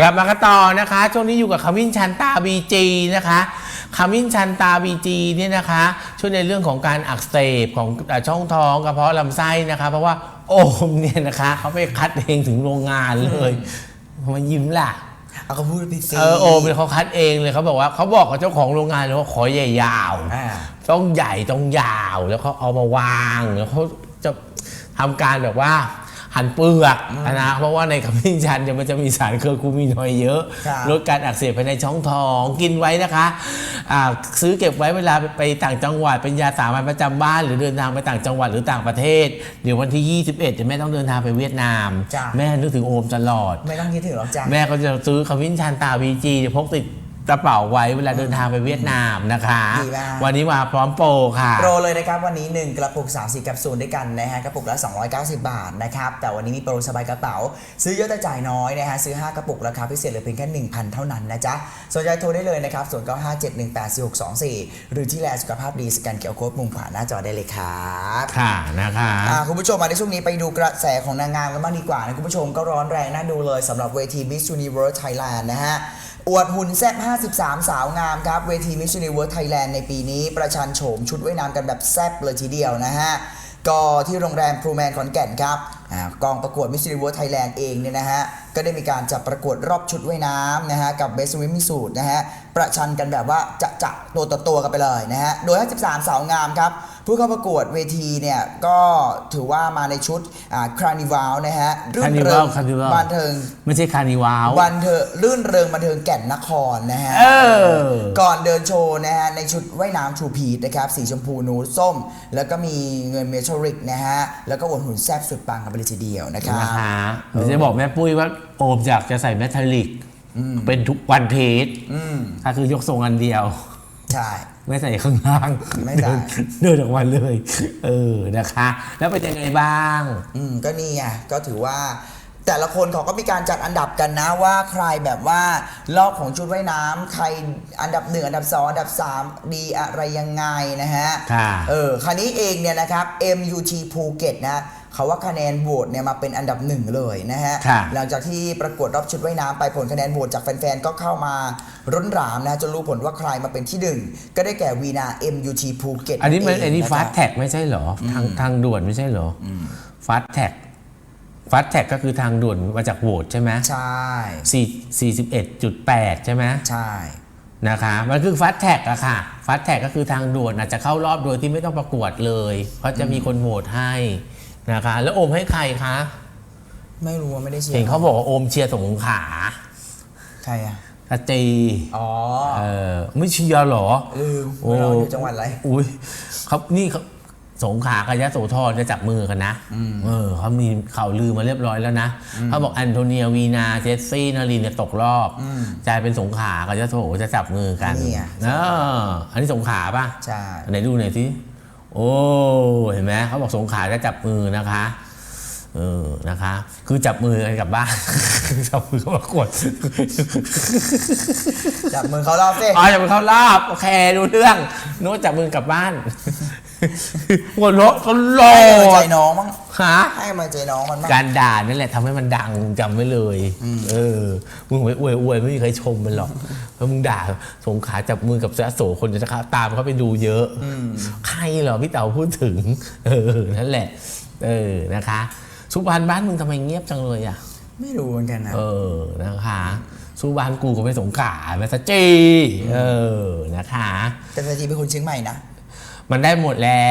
กลับมากันต่อนะคะ ช่วงนี้อยู่กับขมิ้นชันตาบีจีนะคะขมิ้นชันตาบีจีเนี่ยนะคะ ช่วยในเรื่องของการอักเสบของเอ่อช่องท้องกระเพาะลำไส้นะคะ เพราะว่าโอมเนี่ยนะคะเขาไปคัดเองถึงโรงงานเลยทำไมายิ้มล่ะเอาก็พูดไปสิเออโอมเนี่ยเขาคัดเองเลยเขาบอกว่าเขาบอกกับเจ้าของโรงงานเลยว่าขอใหญ่ยาวอ่าต้องใหญ่ต้องยาวแล้วเขาเอามาวางแล้วเขาจะทำการแบบว่า หั่นเปลือกนะเพราะว่าในขมิ้นชันเนี่ยมันจะมีสารเคอร์คูมินอยด์เยอะครับลดการอักเสบภายในช่องท้องกินไว้นะคะอ่าซื้อเก็บไว้เวลาไปต่างจังหวัดเป็นยาสามัญประจำบ้าน หรือเดินทางไปต่างจังหวัดหรือต่างประเทศ เดี๋ยววันที่ 21เดี๋ยวแม่ต้องเดินทางไปเวียดนามจ้ะแม่นึกถึงโอมตลอด ไม่ต้องคิดถึงหรอกจ้ะแม่ก็จะซื้อขมิ้นชันตาวีจีพกติด กระเป๋าไว้เวลาเดินทางไปเวียดนามนะคะ ดีมาก วันนี้มาพร้อมโปรค่ะ โปรเลยนะครับวันนี้ 1 กระปุก 30แคปซูลด้วยกันนะฮะกระปุกละ 290 บาทนะครับแต่วันนี้มีโปรสบายกระเป๋า ซื้อเยอะแต่จ่ายน้อยนะฮะซื้อ 5 กระปุกราคาพิเศษเหลือเพียงแค่ 1,000 เท่านั้นนะจ๊ะสนใจโทรได้เลยนะครับ0 9 5 7 1 8 4 6 2 4 หรือที่แลสุขภาพดีสแกนเกียวโค้ดมุมขวาหน้าจอได้เลยครับค่ะนะคะ อ่าคุณผู้ชมมาในช่วงนี้ไปดูกระแสของนางงามกันบ้างดีกว่านะคุณผู้ชมก็ร้อนแรงน่าดูเลยสำหรับเวที Miss Universe Thailand นะฮะ อวดหุ่นแซ่บ53 สาวงามครับ เวทีมิชชันนีเวิร์ดไทยแลนด์ในปีนี้ ประชันโฉมชุดว่ายน้ำกันแบบแซ่บเลยทีเดียวนะฮะ ก็ที่โรงแรมพรูแมนขอนแก่นครับอกองประกวดมิชชันนีเวิร์ดไทยแลนด์เองเนี่ยนะฮะก็ได้มีการจัดประกวดรอบชุดว่ายน้ำนะฮะกับ Best Swimming Suit นะฮะประชันกันแบบว่าจะจะตัวต่อตัวกันไปเลยนะฮะโดย 53 สาวงามครับผู้เข้าประกวดเวทีเนี่ยก็ถือว่ามาในชุดอ่าคานิวัลนะฮะรื่นเริง Carnival Carnival บันเทิงไม่ใช่คานิวาวบันเทิงรื่นเริงบันเทิงแก่นนครนะฮะเออก่อนเดินโชว์นะฮะในชุดว่ายน้ำชูพีทนะครับสีชมพูนูดส้ม แล้วก็มีเงินเมทัลริกนะฮะแล้วก็อวดหุ่นแซ่บสุดปังกันไปเลยทีเดียวนะครับนะคะเดี๋ยวจะบอกแม่ปุ้ยว่า โอมอยากจะใส่แมทัลลิกเป็นทุกวันเพจอืมถ้าคือยกทรงอันเดียว ใช่ ไม่ใส่ข้างล่างไม่ใส่เดินเดินออกมาเลย เออนะคะ แล้วเป็นยังไงบ้าง อืมก็นี่ไงก็ถือว่าแต่ละคนเขาก็มีการจัดอันดับกันนะว่าใครแบบว่ารอบของชุดว่ายน้ำใครอันดับหนึ่งอันดับสองอันดับสามดีอะไรยังไงนะฮะค่ะเออคันนี้เองเนี่ยนะครับ MUT ภูเก็ตนะ เขาว่าคะแนนโหวตเนี่ยมาเป็นอันดับหนึ่งเลยนะฮะ ค่ะ หลังจากที่ประกวดรอบชุดว่ายน้ำไปผลคะแนนโหวตจากแฟนๆ ก็เข้ามาร้นหรามนะจนรู้ผลว่าใครมาเป็นที่หนึ่งก็ได้แก่วีนา MUT ภูเก็ตอันนี้มันอันนี้เงะฟาคสรับแท็กไม่ใช่เหรอ ทางทางด่วนไม่ใช่เหรออฟาสแท็กฟาสแท็กก็คือทางด่วนมาจากโหวตใช่ไหมใช่ สี่สี่สิบเอ็ดจุดแปดใช่ไหม ใช่ นะคะมันคือฟาสแท็กอะค่ะฟาสแท็กก็คือทางด่วนอาจจะเข้ารอบโดยที่ไม่ต้องประกวดเลย เพราะจะมีคนโหวตให้ นะคะ แล้วโอมให้ใครคะ ไม่รู้ว่าไม่ได้เชียร์เห็นเขาบอกว่าโอมเชียร์สงขลาใครอะตาจีอ๋อเออไม่เชียร์เหรอลืมโอ้เราอยู่จังหวัดอะไรอุ้ยเขานี่เขาสงขลากับยะโสธรจะจับมือกันนะเออเขามีข่าวลือมาเรียบร้อยแล้วนะเขาบอกแอนโทเนียวีนาเจสซี่นารินเนี่ยตกรอบกลายเป็นสงขลากับยะโสจะจับมือกันนี่ไงเอออันนี้สงขลาป่ะใช่ไหนดูหน่อยสิ โอ้เห็นไหมเขาบอกสงขลาจะจับมือนะคะเออนะคะ คือจับมือกันกลับบ้าน จับมือเข้าประกวดจับมือเขารอบสิอ๋อจับมือเข้ารอบโอเคดูเรื่องนึกว่าจับมือกลับบ้านหัวเราะเขาโลให้กำลังใจดน้องมั้งฮะ ให้กำลังใจน้องมันบ้างการด่านั่นแหละทำให้มันดังจำไว้เลย เออ มึงไปอวยอวยไม่มีใครชมมันหรอก เพราะมึงด่าสงขลาจับมือกับเสือโสคนจะตามเขาไปดูเยอะใครเหรอพี่เต๋าพูดถึง เออนั่นแหละ เออนะคะ สุพรรณบ้านมึงทำไมเงียบจังเลยอะ ไม่รู้เหมือนกันนะเออนะคะสุพรรณกูก็ไปสงขลาแมสจีเออนะคะแต่จริงๆเป็นคนเชียงใหม่นะมันได้หมดแหละ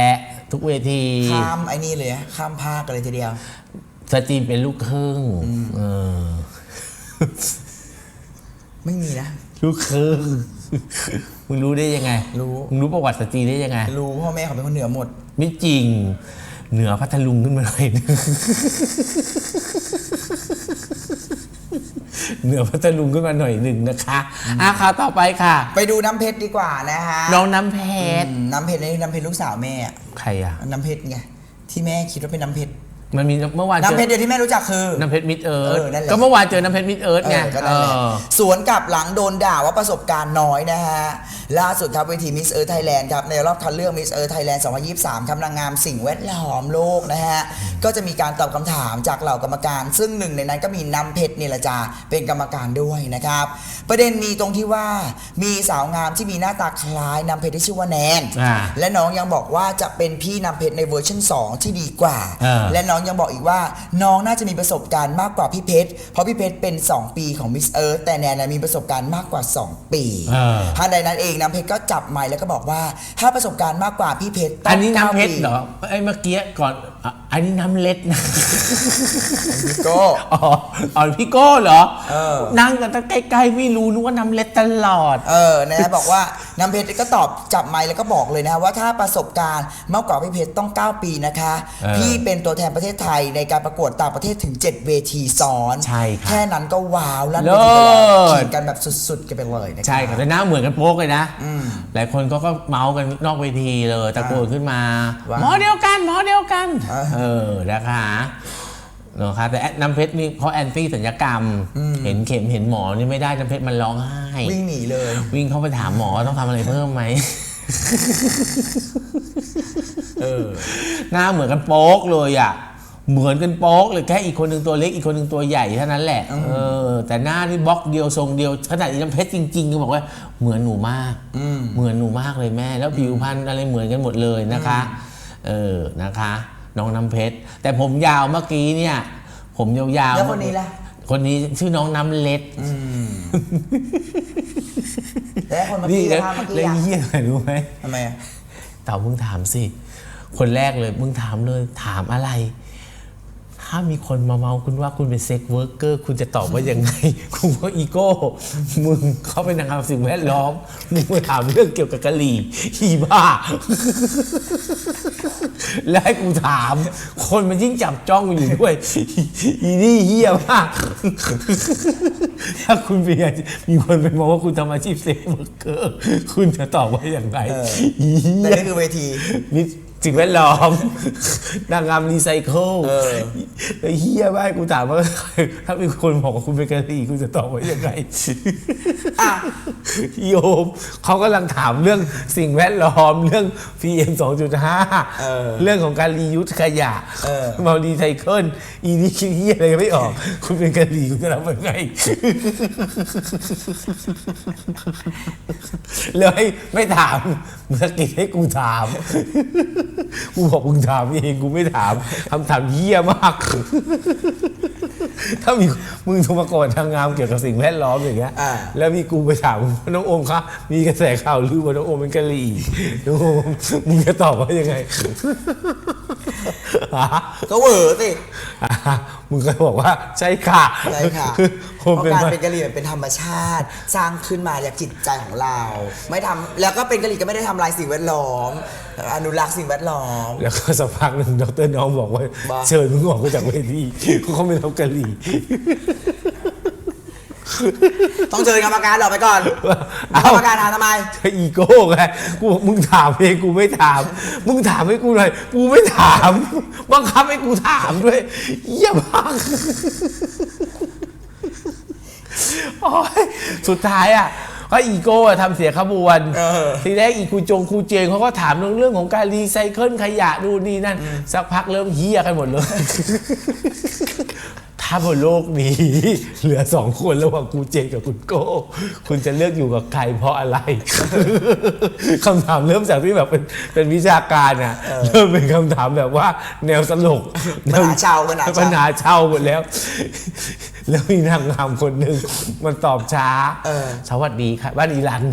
ทุกเวทีข้ามไอ้นี่เลยอะข้ามภาคกันเลยทีเดียวสตรีมเป็นลูกครึ่งเออ ไม่มีนะ ลูกครึ่งมึงรู้ได้ยังไง รู้ มึงรู้ประวัติสตรีได้ยังไง รู้พ่อแม่เขาเป็นคนเหนือหมด ไม่จริง เหนือพัทลุงขึ้นมาหน่อยนึงเหนือพัทลุงขึ้นมาหน่อยหนึ่งนะคะอะข่าวต่อไปค่ะ ไปดูน้ำเพชรดีกว่านะฮะน้องน้ำเพชรอืมน้ำเพชรนี่น้ำเพชรลูกสาวแม่อะใครอะ น้ำเพชรไงที่แม่คิดว่าเป็นน้ำเพชร มันมีเมื่อวานเจน้ำอเพชรเดียวที่แม่รู้จักคือ น้ำเพชรมิดเอิร์ธเออนั่นแหละ ก็เมื่อวานเจอน้ำเพชรมิดเอิร์ธเอไงอก็นั่นแหละเออ สวนกลับหลังโดนด่าว่าประสบการณ์น้อยนะฮะ ล่าสุดครับเวทีมิสเอิร์ธไทยแลนด์ครับ ในรอบคัดเลือกมิสเอิร์ธไทยแลนด์2023 ครับนางงามสิ่งแวดล้อมโลกนะฮะ ก็จะมีการตอบคำถามจากเหล่ากรรมการ ซึ่งหนึ่งในนั้นก็มีน้ำเพชรนี่แหละจ้าเป็นกรรมการด้วยนะครับ ประเด็นมีตรงที่ว่ามีสาวงามที่มีหน้าตาคล้ายน้ำเพชรที่ชื่อว่าแนนอ่าและน้องยังบอกว่าจะเป็นพี่น้ำเพชรในเวอร์ชัน2 ที่ดีกว่าอ่าและน้องยังบอกอีกว่า น้องน่าจะมีประสบการณ์มากกว่าพี่เพชรเพราะพี่เพชรเป็น 2 ปีของมิสเอิร์ธแต่แนนนะมีประสบการณ์มากกว่า 2 ปีอ่า ทันใดนั้นเองน้ำเพชรก็จับไมค์แล้วก็บอกว่า ถ้าประสบการณ์มากกว่าพี่เพชรต้งอันนี้น้ำเพชรก้าปี เหรอไอ้เมื่อกี้ก่อนอะอันนี้น้ำเล็ดนะพี่โก้ อ๋ออ๋อพี่โก้เหรอเออ นั่งกันตั้งใกล้ๆไม่รู้นึกว่าน้ำเล็ดตลอด เออนะฮะบอกว่าน้ำเพชรก็ตอบจับไมค์แล้วก็บอกเลยนะว่าถ้าประสบการณ์มากกว่าพี่เพชรต้อง 9 ปีนะคะ เออพี่เป็นตัวแทนประเทศไทยในการประกวดต่างประเทศถึง 7 เวทีซ้อนใช่ครับแค่นั้นก็ว้าวลั่นเลิเวศทีไปแล้วขี่กันแบบสุดๆ กันไปเลยนะใช่ครับแต่หน้าเหมือนกันโป๊กเลยนะอืมหลายคนก็ก็เมาส์กันนอกเวทีเลยตะโกนขึ้นมาว่า หมอเดียวกันหมอเดียวกันเออเออนะคะเนอะครับแต่น้ำเพชรนี่เขาแอนตี้สัญญกรรม เห็นเข็มเห็นหมอนี่ไม่ได้น้ำเพชรมันร้องไห้ วิ่งหนีเลย วิ่งเข้าไปถามหมอต้องทำอะไรเพิ่มไหมเออหน้าเหมือนกันโป๊กเลยอะเหมือนกันโป๊กเลยแค่อีกคนหนึ่งตัวเล็กอีกคนหนึ่งตัวใหญ่เท่านั้นแหละเออแต่หน้านี่บล็อกเดียวทรงเดียวขนาดอีน้ำเพชรจริงๆก็บอกว่าเหมือนหนูมากเหมือนหนูมากเลยแม่ แล้วผิวพรรณอะไรเหมือนกันหมดเลยนะคะ เออนะคะ น้องน้ำเพชร แต่ผมยาวเมื่อกี้เนี่ย ผมยาวๆแล้วคนนี้ล่ะ คนนี้ชื่อน้องน้ำเล็ดแล้วคนเมื่อนี่กี้แล้วภาพเมื่อกี้แล้วอะเยี่ยอะไรรู้ไหมทำไมอะเต่ามึงถามสิ คนแรกเลยมึงถามเลยถามอะไร ถ้ามีคนมาเมาคุณว่าคุณเป็นเซ็กเวิร์กเกอร์คุณจะตอบว่ายังไง คุณว่าอีโก้ มึงเขาเป็นนางงามสิ่งแวดล้อม มึงมาถามเรื่องเกี่ยวกับกะหรี่ฮีบ้า แล้วให้กูถาม คนมันยิ่งจับจ้องอยู่ด้วย อีนี่เฮี้ยมาก ถ้าคุณเป็นอย่างมีคนไปมองว่าคุณทำอาชีพเซ็กเวิร์กเกอร์ คุณจะตอบว่าอย่างไรเอออีเหี้แต่ยนี่คือเวทีนี่ สิ่งแวดล้อม นางงามรีไซเคิลเออ ไอ้เฮียบ้ากกูถามว่า ถ้ามีคนบอกว่าคุณเป็นกะหรี่คุณจะตอบว่ายังไงอะโยมเขากำลังถามเรื่องสิ่งแวดล้อมเรื่อง PM 2.5เออเรื่องของการรียูสขยะเออ มารีไซเคิลอีนี่คิดเฮียอะไรไม่ออก คุณเป็นกะหรี่คุณจะทำยังไง เลยไม่ถามเมื่อกี้ให้กูถามกูบอกมึงถามเองกูไม่ถามคำถามเยี่ยมาก ถ้ามีมึงโทรมาก่อนทางงามเกี่ยวกับสิ่งแวดล้อมอย่างเงี้ยอ่า แล้วมีกูไปถามว่าน้องโอมคะมีกระแสข่าวลือว่าน้องโอมเป็นกะหรี่น้องโอมมึงจะตอบว่ายังไงฮะ ก็เหวอสิอะมึงก็บอกว่าใช่ค่ะใช่ค่ะผเพมราะเป็นการมาเป็นกะหรี่มันเป็นธรรมชาติ สร้างขึ้นมาจากจิตใจของเรา ไม่ทำแล้วก็เป็นกะหรี่ก็ไม่ได้ทำลายสิ่งแวดล้อม อนุรักษ์สิ่งแวดล้อม แล้วก็สักพักหนึ่งดรน้องบอกว่า บ้า เชิญมึงออกมาจากเวทีเขาไม่รับกะหรี่ ต้องเชิญกรรมการออกไปก่อนเอ้ากรรมการถามทำไมอีโก้ไงกูบอกมึงถามเองกูไม่ถาม มึงถามให้กูหน่อยกูไม่ถามบังคับให้กูถามด้วยเยี่ยมากโอ้ยสุดท้ายอะก็อีโก้อะทำเสียขบวนเออทีแรกอีครูจงครูเจงเขาก็ถามเรื่องเรื่องของการรีไซเคิลขยะดูนี่นั่น สักพักเริ่มเฮี้ยกันหมดเลย ถ้าบนโลกนี้ เหลือสองคนระหว่างครูเจงกับคุณโก้ คุณจะเลือกอยู่กับใครเพราะอะไร คำถามเริ่มจากที่แบบเป็นเป็นวิชาการน่ะเริ่มเป็นคำถามแบบว่า แนวสลกปัญหาชาวปัญหาชาว ปัญหาเช่าหมดแล้ว แล้วมีนางงามคนหนึ่งมันตอบช้าเออสวัสดีค่ะบ้านอีรัน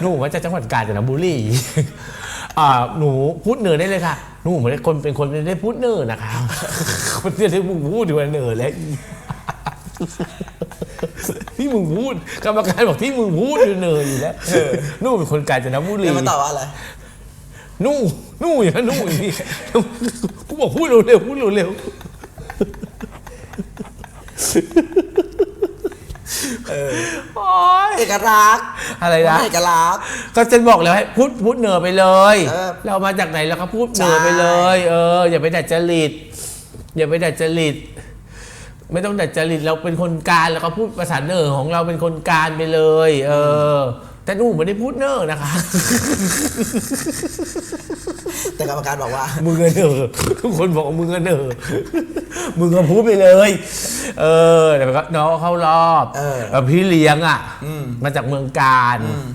หนูมาจากจังหวัดกาญจนบุรี อ่าหนูพูดเหนือได้เลยค่ะหนูไม่ได้คนเป็นคนไม่ได้พูดเหนือนะคะคนที่ได้มึงพูดอยู่ว่าเหนือแล้วอีที่มึงพูดกรรมการบอกที่มึงพูดอยู่เหนืออยู่แล้วหนูเป็นคนกาญจนบุรีแล้วมันตอบว่าอะไรนู่นู่อย่างนั้นนู่อย่างนี้กูบอกพูดเร็วๆพูดเร็วๆโอ๊ยเอกลักษณ์ อะไรนะเอกลักษณ์ ก็ฉันบอกแล้วให้พูดพูดเหนือไปเลย เออเรามาจากไหนเราก็พูดเหนือใช่ไปเลย เออ อย่าไปดัดจริต อย่าไปดัดจริต ไม่ต้องดัดจริตเราเป็นคนกลารแล้วก็พูดภาษาเนอร์ของเราเป็นคนกลารไปเลย เออ แต่หนูไม่ได้พูดเนอร์นะคะ แต่กรรมการบอกว่า มึงอะเนอทุกคนบอกว่ามึงอะเนอมึงก็พูดไปเลย เออแต่ก็น้องเข้ารอบเออ แล้วพี่เลี้ยงอะอืมมาจากเมืองการอืม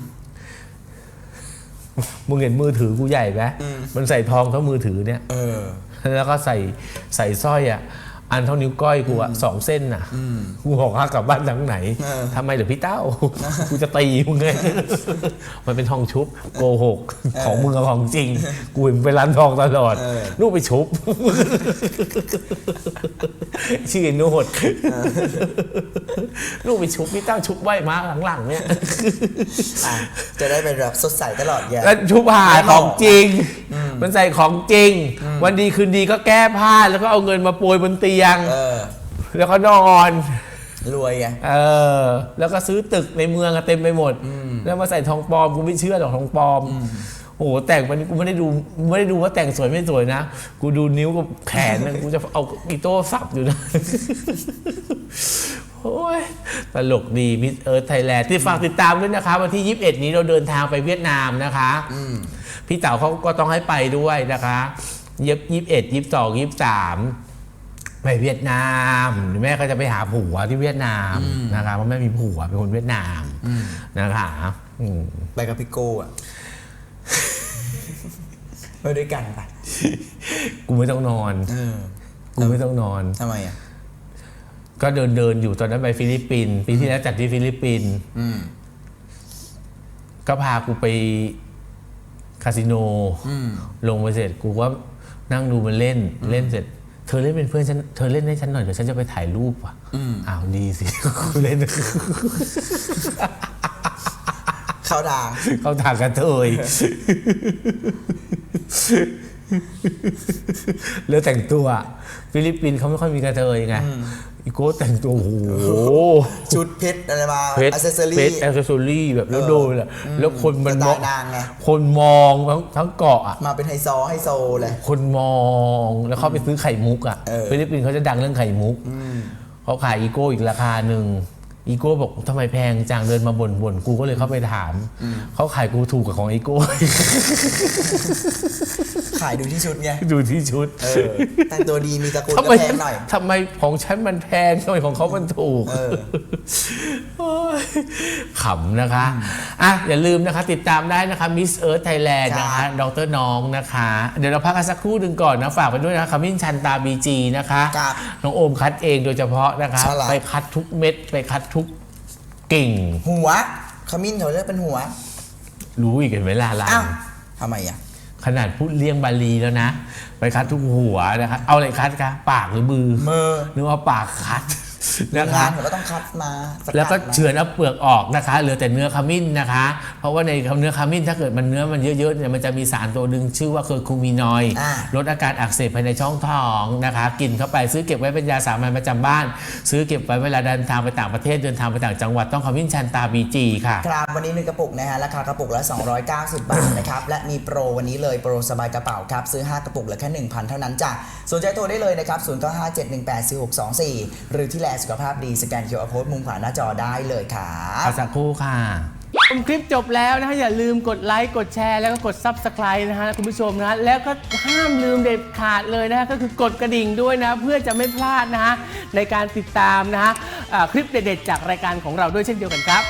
มึงเห็นมือถือกูใหญ่ไหมอืมมันใส่ทองเท่ามือถือเนี่ย เออ แล้วก็ใส่ใส่สร้อยอะ อันเท่านิ้วก้อยกูอะสองเส้นน่ะกูบอกว่ากลับบ้านทางไหนเออทำไมเหรือพี่เต้ากูจะตีมึงไงมันเป็นทองชุบโกหกของมึงกับของจริง กูเห็นไปร้านทองตลอดเออลูกไปชุบชื่อไอ้โนดลูกไปชุบพี่เต้าชุบไว้มาหลังๆเนี่ยอะจะได้เป็นแบบสดใสตลอดแย่แล้วชุบผ้าของจริง มันใส่ของจริง วันดีคืนดีก็แก้ผ้าแล้วก็เอาเงินมาโปรยบนเตียงเออ แล้วก็นอนรวยไง เออแล้วก็ซื้อตึกในเมืองอะเต็มไปหมดแล้วมาใส่ทองปลอมกูไม่เชื่อหรอกทองปลอมโอ้โหแต่งวันนี้กูไม่ได้ดูไม่ได้ดูว่าแต่งสวยไม่สวยนะ กูดูนิ้วกับแขนนะกูจะเอาอีโต้สับอยู่นะ โอ้ยตลกดีมิสเอิร์ธไทยแลนด์ที่ฝากติดตามด้วยนะคะ วันที่ 21 นี้เราเดินทางไปเวียดนามนะคะ พี่เต๋าเขาก็ต้องให้ไปด้วยนะคะเย็บยี่สิบเอ็ดยี่สิบสองยี่สิบสาม ไปเวียดนามแม่ก็จะไปหาผัวที่เวียดนามนะคะเพราะแม่มีผัวเป็นคนเวียดนามนะคะอืมไปกับพี่โก้อะไปด้วยกันปะกูไม่ต้องนอนเออกูไม่ต้องนอนทำไมอะก็เดินเดินอยู่ตอนนั้นไปฟิลิปปินส์ปีที่แล้วจัดที่ฟิลิปปินส์อืมก็พากูไปคาสิโนอืมลงไปเสร็จกูก็นั่งดูมันเล่นเล่นเสร็จเธอเล่นเป็นเพื่อนฉัน เธอเล่นให้ฉันหน่อยเดี๋ยวฉันจะไปถ่ายรูปอะอ้าวดีสิกูเล่นเข้าทางเขาทางกันเทยเรื่องแต่งตัว ฟิลิปปินส์เขาไม่ค่อยมีกระเทยไง อีโก้แต่งตัวโอ้โหชุดเพชรอะไรมาเพชรอัเซสซอเพรี่ชรแอคเซสซอรี่แบบแล้วโดนเลยแล้วคนมันมองสไตล์นางไง คนมองทั้งทั้งเกาะอะมาเป็นไฮโซไฮโซเลย คนมองแล้วเขาไปซื้อไข่มุกอะเออ ฟิลิปปินส์เขาจะดังเรื่องไข่มุกเขาขายอีโก้อีกราคาหนึ่ง อีโก้บอกทำไมแพงจังเดินมาบ่นบ่นๆกูก็เลยเข้าไปถาม เขาขายกูถูกกับของอีโก้ขายดูที่ชุดไงดูที่ชุดเออแต่งตัวดีมีตระกูลทำก็ไมแพงหน่อยทำไมของฉันมันแพงทำไมของเขามันถูกเออโอ้ยขำนะคะอะอย่าลืมนะคะ ติดตามได้นะคะ Miss Earth Thailand นะครัคะบดรน้องนะคะ เดี๋ยวเราพักกันสักครู่หนึ่งก่อนนะฝากไปด้วยนะคะขมิ้นชันตาบีจีนะคะครับน้องโอมคัดเองโดยเฉพาะนะคะใช่แล้วไปคัดทุกเม็ดไปคัดทุกกิ่ง หัวขมิ้นเขาเรียกเป็นหัวรู้อีกเห็นไหมล่ะลัอ้างวทำไมอะขนาดพูดเลี่ยงบาลีแล้วนะ ไปคัดทุกหัวนะคะเอาอะไรคัดคะปากหรือมือมือนึกว่าปากคัด นะงาคะนผมก็ต้องคัดมาสดแล้วก็มาเฉือนเอาเปลือกออกนะคะเหลือแต่เนื้อขมิ้นนะคะ เพราะว่าในเนื้อขมิ้นถ้าเกิดมันเนื้อมันเยอะๆเนี่ยมันจะมีสารตัวหนึ่งชื่อว่าเคอร์คูมินอยด์อ่าลดอาการอักเสบภายในช่องท้องนะคะ กินเข้าไปซื้อเก็บไว้เป็นยาสามัญประจำบ้าน ซื้อเก็บไว้เวลาเดินทางไปต่างประเทศเดินทางไปต่างจังหวัดต้องขมิ้นชันตาบีจีค่ะครับวันนี้หนึ่งกระปุกนะฮะราคากระปุกละ290 บาทนะครับและมีโปรวันนี้เลยโปรสบายกระเป๋าครับซื้อ 5 กระปุกเหลือแค่1,000 เท่านั้นจ้ะสนใจโทรได้เลยนะครับ0957184624 หรือที่แลสุขภาพดีสแกน QR Code มุมขวาหน้าจอได้เลยครับเอาสักครู่ค่ะ ชมคลิปจบแล้วนะฮะอย่าลืมกดไลค์กดแชร์แล้วก็กด Subscribe นะฮะคุณผู้ชมนะฮะแล้วก็ห้ามลืมเด็ดขาดเลยนะฮะก็คือกดกระดิ่งด้วยนะ เพื่อจะไม่พลาดนะฮะในการติดตามนะฮะอ่าคลิปเด็ดๆจากรายการของเราด้วยเช่นเดียวกันครับ